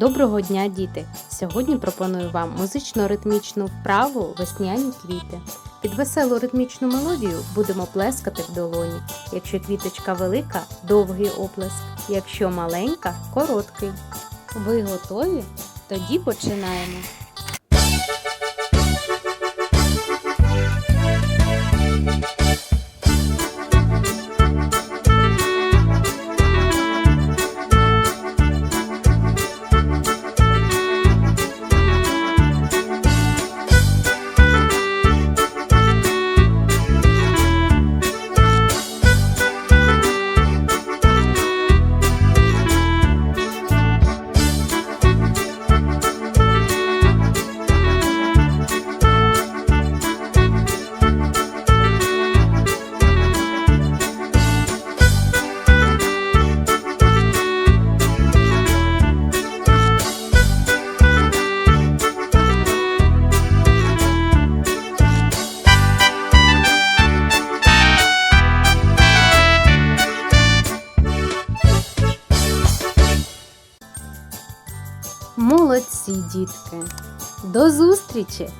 Доброго дня, діти! Сьогодні пропоную вам музично-ритмічну вправу весняні квіти. Під веселу ритмічну мелодію будемо плескати в долоні. Якщо квіточка велика довгий оплеск, якщо маленька короткий. Ви готові? Тоді починаємо. Молодці, дітки! До зустрічі!